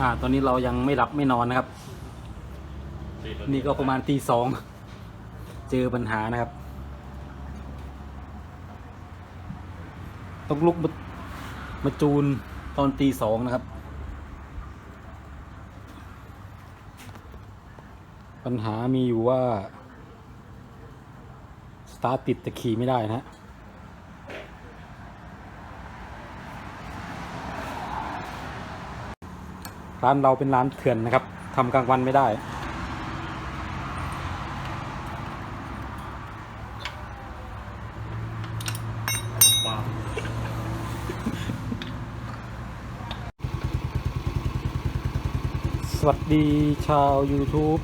อ่า ตอนนี้เรายังไม่หลับไม่นอนนะครับ นี่ก็ประมาณตีสอง เจอปัญหานะครับ ต้องลุกมามาจูนตอนตีสองนะครับ ปัญหามีอยู่ว่า สตาร์ทติดแต่ขี่ไม่ได้นะฮะ ร้านเราเป็นร้านเถื่อนนะครับทำกลางวันไม่ได้สวัสดีชาว YouTube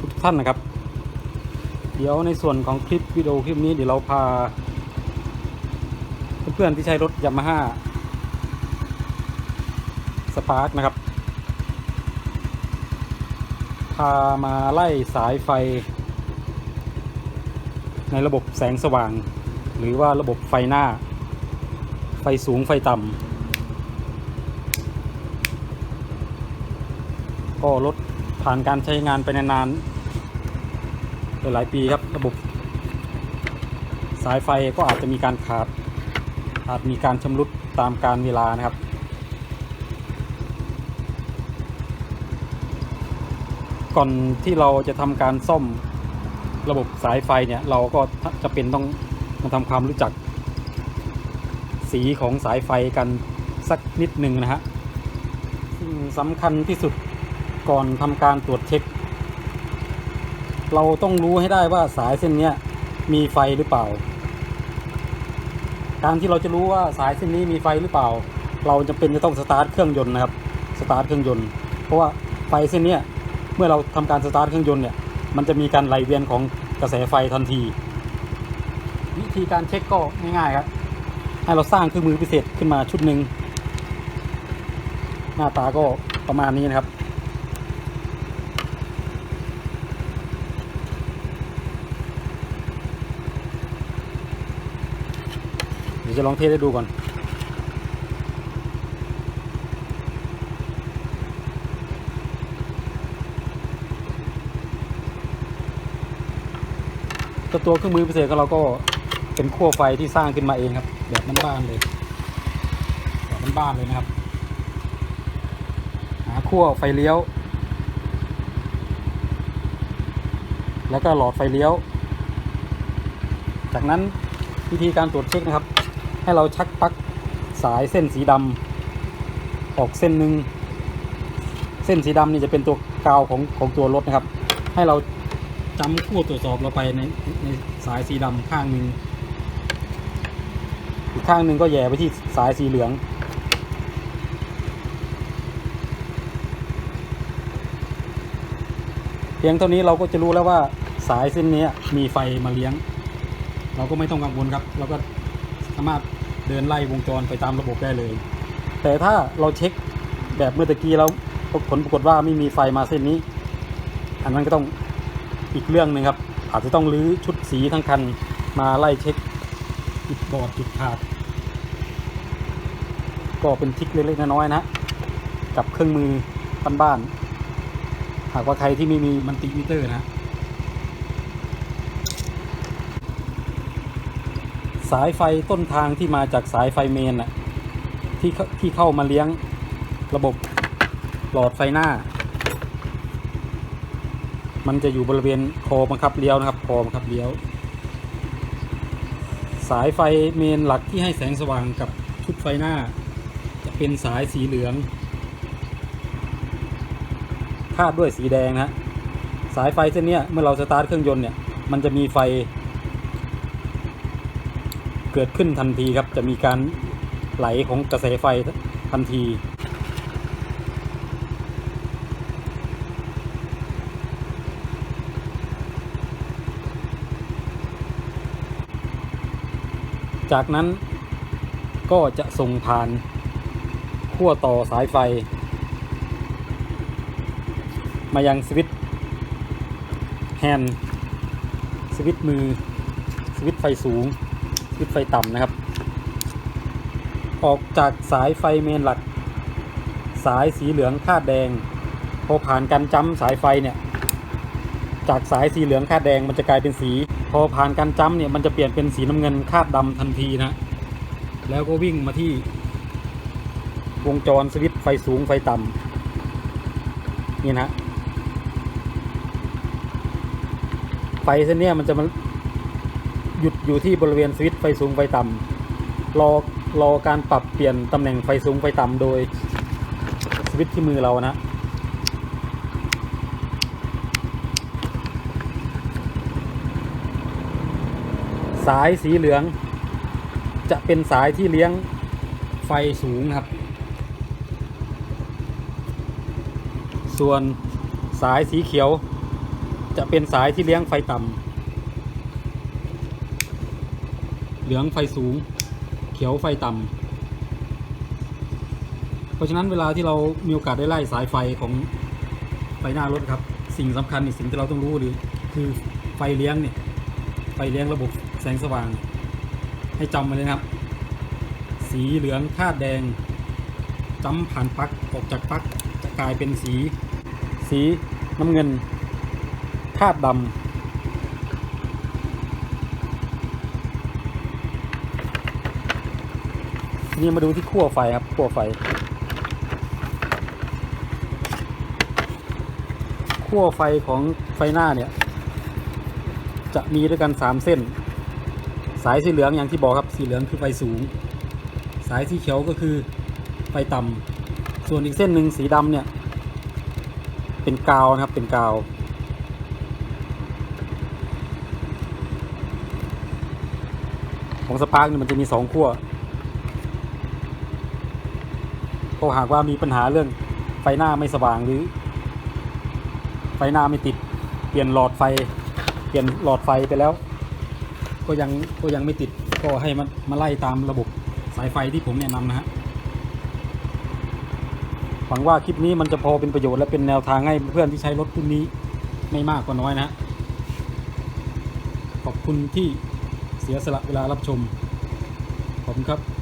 ทุกท่านนะครับ เดี๋ยวในส่วนของคลิปวิดีโอคลิปนี้เดี๋ยวเราพา เพื่อนๆที่ใช้รถยามาฮ่า สปาร์กนะครับ พามาไล่สายไฟ ในระบบแสงสว่าง หรือว่าระบบไฟหน้า ไฟสูงไฟต่ำก็รถผ่านการใช้งานไปนานๆหลายปีครับระบบสายไฟก็อาจจะมีการขาดอาจมีการชำรุดตามการเวลานะครับ ก่อนที่เราจะทำการซ่อมระบบสายไฟเนี่ย เราก็จะเป็นต้องมาทำความรู้จัก สีของสายไฟกันสักนิดหนึ่งนะฮะสิ่งสำคัญที่สุดก่อนทำการตรวจเช็ค เราต้องรู้ให้ได้ว่าสายเส้นนี้มีไฟหรือเปล่า การที่เราจะรู้ว่าสายเส้นนี้มีไฟหรือเปล่า เราจะเป็นจะต้องสตาร์ทเครื่องยนต์นะครับสตาร์ทเครื่องยนต์เพราะว่าไฟเส้นนี้ เมื่อเราทำการสตาร์ทเครื่องยนต์เนี่ยมันจะมีการไหลเวียนของกระแสไฟทันที วิธีการเช็คก็ง่ายๆครับให้เราสร้างเครื่องมือพิเศษขึ้นมาชุดหนึ่งหน้าตาก็ประมาณนี้นะครับ เดี๋ยวจะลองเทสให้ดูก่อน ตัวตัวเครื่องมือพิเศษของเราก็เป็นขั้วไฟที่สร้างขึ้นมาเองครับ แบบบ้านๆเลยแบบบ้านๆเลยนะครับ หาขั้วไฟเลี้ยว แล้วก็หลอดไฟเลี้ยว จากนั้นวิธีการตรวจเช็คนะครับ ให้เราชักปลั๊กสายเส้นสีดำออกเส้นหนึ่งเส้นสีดำนี่จะเป็นตัวกาวของของตัวรถนะครับ ให้เรา จำขั้วตรวจสอบเราไปในในสายสีดำข้างหนึ่งอีกข้างหนึ่งก็แย่ไปที่สายสีเหลืองเพียงเท่านี้เราก็จะรู้แล้วว่าสายเส้นนี้มีไฟมาเลี้ยง เราก็ไม่ต้องกังวลครับ เราก็สามารถเดินไล่วงจรไปตามระบบได้เลย แต่ถ้าเราเช็คแบบเมื่อตะกี้แล้วผลปรากฏว่าไม่มีไฟมาเส้นนี้ อันนั้นก็ต้อง อีกเรื่องหนึ่งครับ อาจจะต้องรื้อชุดสีทั้งคันมาไล่เช็คจุดบอดจุดขาด ก็เป็นทิกเล็กๆน้อยๆนะกับเครื่องมือบ้านๆหากว่าใครที่ไม่มีมันติมิเตอร์นะสายไฟต้นทางที่มาจากสายไฟเมนน่ะที่ที่เข้ามาเลี้ยงระบบหลอดไฟหน้า มันจะอยู่บริเวณคอบังคับเลี้ยวนะครับคอบังคับเลี้ยว สายไฟเมนหลักที่ให้แสงสว่างกับชุดไฟหน้า จะเป็นสายสีเหลืองคาดด้วยสีแดงนะสายไฟเส้นนี้เมื่อเราสตาร์ทเครื่องยนต์เนี่ยมันจะมีไฟ เกิดขึ้นทันทีครับจะมีการไหลของกระแสไฟทันที จากนั้นก็จะส่งผ่านขั้วต่อสายไฟ มายังสวิตช์แฮนด์สวิตช์มือ สวิตช์ไฟสูง สวิตช์ไฟต่ำนะครับ ออกจากสายไฟเมนหลัก สายสีเหลืองคาดแดง พอผ่านการจ้ำสายไฟเนี่ย จากสายสีเหลืองคาดแดงมันจะกลายเป็นสี พอผ่านการจ้ำเนี่ยมันจะเปลี่ยนเป็นสีน้ำเงินคาดดำทันทีนะ แล้วก็วิ่งมาที่ วงจรสวิตไฟสูงไฟต่ำนี่นะ ไฟเส้นเนี้ยมันจะมาหยุดอยู่ที่บริเวณสวิตไฟสูงไฟต่ำรอรอการปรับเปลี่ยนตำแหน่งไฟสูงไฟต่ำโดยสวิตที่มือเรานะ สายสีเหลือง จะเป็นสายที่เลี้ยงไฟสูงครับ ส่วนสายสีเขียว จะเป็นสายที่เลี้ยงไฟต่ำเหลืองไฟสูง เขียวไฟต่ำเพราะฉะนั้นเวลาที่เรามีโอกาสได้ไล่สายไฟของไฟหน้ารถครับ สิ่งสำคัญอีกสิ่งที่เราต้องรู้เลยคือไฟเลี้ยงเนี่ยไฟเลี้ยงระบบ แสงสว่าง ให้จำไว้เลยนะครับ สีเหลืองคาดแดงจำผ่านปลั๊กออกจากปลั๊กจะกลายเป็นสี สีน้ำเงินคาดดำนี่มาดูที่ขั้วไฟครับขั้วไฟขั้วไฟของไฟหน้าเนี่ย จะมีด้วยกันสามเส้น สายสีเหลืองอย่างที่บอกครับสีเหลืองคือไฟสูง สายสีเขียวก็คือไฟต่ำส่วนอีกเส้นหนึ่งสีดำเนี่ย เป็นกาวนะครับเป็นกาว ของสปาร์กเนี่ยมันจะมีสองขั้วก็หากว่ามีปัญหาเรื่องไฟหน้าไม่สว่างหรือ ไฟหน้าไม่ติด เปลี่ยนหลอดไฟ เปลี่ยนหลอดไฟไปแล้ว ก็ยังก็ยังไม่ติดก็ให้มันมาไล่ตามระบบสายไฟที่ผมแนะนำนะฮะหวังว่าคลิปนี้มันจะพอเป็นประโยชน์และเป็นแนวทางให้เพื่อนที่ใช้รถรุ่นนี้ไม่มากก็น้อยนะ ขอบคุณที่เสียสละเวลารับชม ขอบคุณครับ